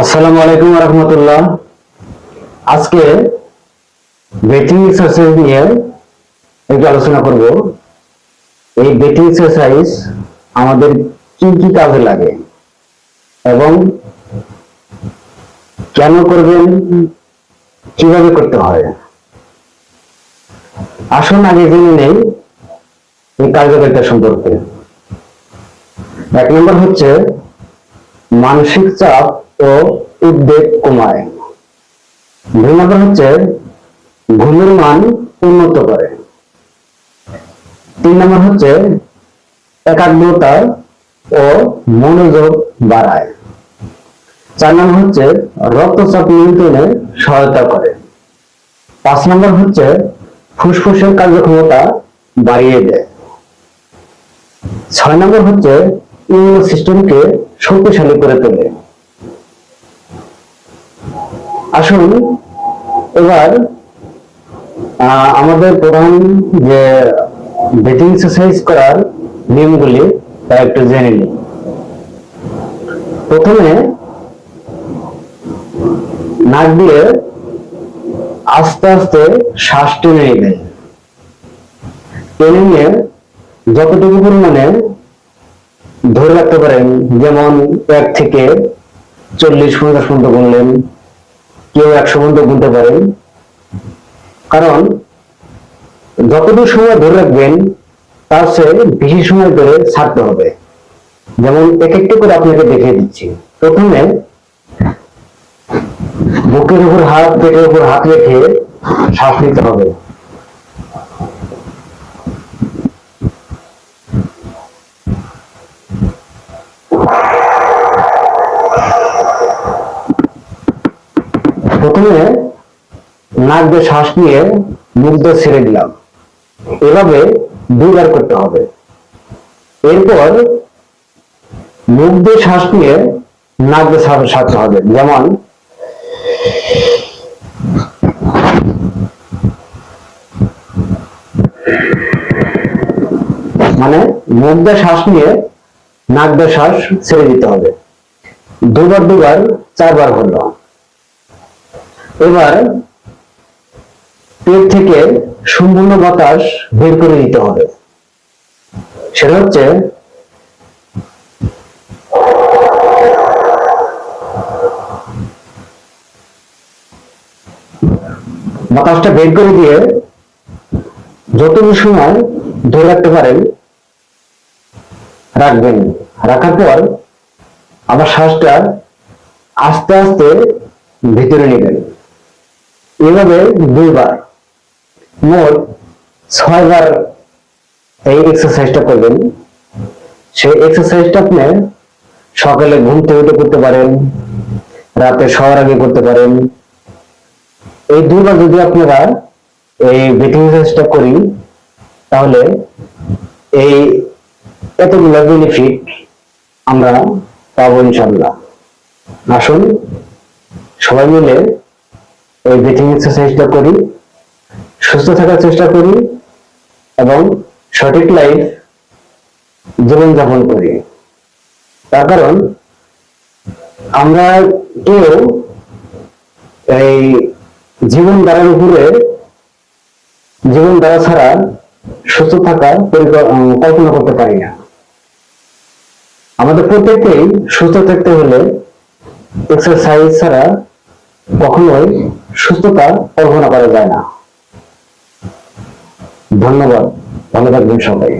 আসসালামু আলাইকুম রহমতুল্লাহ। আজকে ব্রেথিং এক্সারসাইজ নিয়ে একটু আলোচনা করব। এই ব্রেথিং এক্সারসাইজ আমাদের কি কি কাজে লাগে এবং কেন করবেন, কীভাবে করতে হয়? আসুন আগে জেনে নেই এই কার্যকারিতা সম্পর্কে। এক নম্বর হচ্ছে মানসিক চাপ ও উদ্বেগ কমায়। নম্বর হচ্ছে ঘুমের মান উন্নত করে। তিন নম্বর হচ্ছে একাগ্রতা ও মনোযোগ বাড়ায়। চার নম্বর হচ্ছে রক্তচাপ নিয়ন্ত্রণে সহায়তা করে। পাঁচ নম্বর হচ্ছে ফুসফুসের কার্যক্ষমতা বাড়িয়ে দেয়। ছয় নম্বর হচ্ছে ইমিউন সিস্টেমকে শক্তিশালী করে তোলে। আসুন, এবার আমাদের প্রধান যে ব্রিথিং এক্সারসাইজ করার নিয়মগুলি, তা একটু জেনে নিই। প্রথমে, নাক দিয়ে আস্তে আস্তে শ্বাস টেনে নেবেন। টেনে নিয়ে যতটুকু পরিমাণে ধরে রাখতে পারেন, যেমন এক থেকে চল্লিশ পঞ্চাশ পর্যন্ত গুনলেন কেউ একশো পর্যন্ত গুনতে পারেন কারণ যতটুকু সময় ধরে রাখবেন, তার সে বেশি সময় ধরে ছাড়তে হবে। যেমন এক একটু করে আপনাকে দেখিয়ে দিচ্ছি। প্রথমে, বুকের উপর হাত, পেটের উপর হাত রেখে শ্বাস নিতে হবে। প্রথমে নাক দিয়ে শ্বাস নিয়ে মুখ দিয়ে ছেড়ে দিলাম। এভাবে দুইবার করতে হবে। এরপর মুখ দিয়ে শ্বাস নিয়ে নাক দিয়ে ছাড়তে হবে। যেমন মানে মুখ দিয়ে শ্বাস নিয়ে নাক দিয়ে শ্বাস ছেড়ে দিতে হবে। দুবার দুবার, চারবার হলো এবার পেট থেকে সম্পূর্ণ বাতাস বের করে নিতে হবে। সেটা হচ্ছে বাতাসটা বের করে দিয়ে যতটুকু সময় ধরে রাখতে পারেন, রাখবেন। রাখার পর আবার শ্বাসটা আস্তে আস্তে ভিতরে নেবেন। এভাবে দুইবার, মোট ছয়বার এই এক্সারসাইজটা করবেন। সেই এক্সারসাইজটা আপনি সকালে ঘুম থেকে উঠে করতে পারেন, রাতে শোয়ার আগে করতে পারেন। এই দুইবার যদি আপনারা এই ব্রিথিং এক্সারসাইজটা করি, তাহলে এই এতগুলো বেনিফিট আমরা পাবো ইনশাল্লাহ আসুন, সবাই মিলে এই ব্রিথিং এক্সারসাইজটা করি, সুস্থ থাকার চেষ্টা করি এবং সঠিক লাইফ জীবনযাপন করি। তার কারণ, আমরা কেউ এই জীবন ধারার উপরে, জীবন ধারা ছাড়া সুস্থ থাকার কল্পনা করতে পারি না। আমাদের প্রত্যেককেই সুস্থ থাকতে হলে এক্সারসাইজ ছাড়া কখনোই সুস্থতার কল্পনা করা যায় না ধন্যবাদ ধন্যবাদ সবাই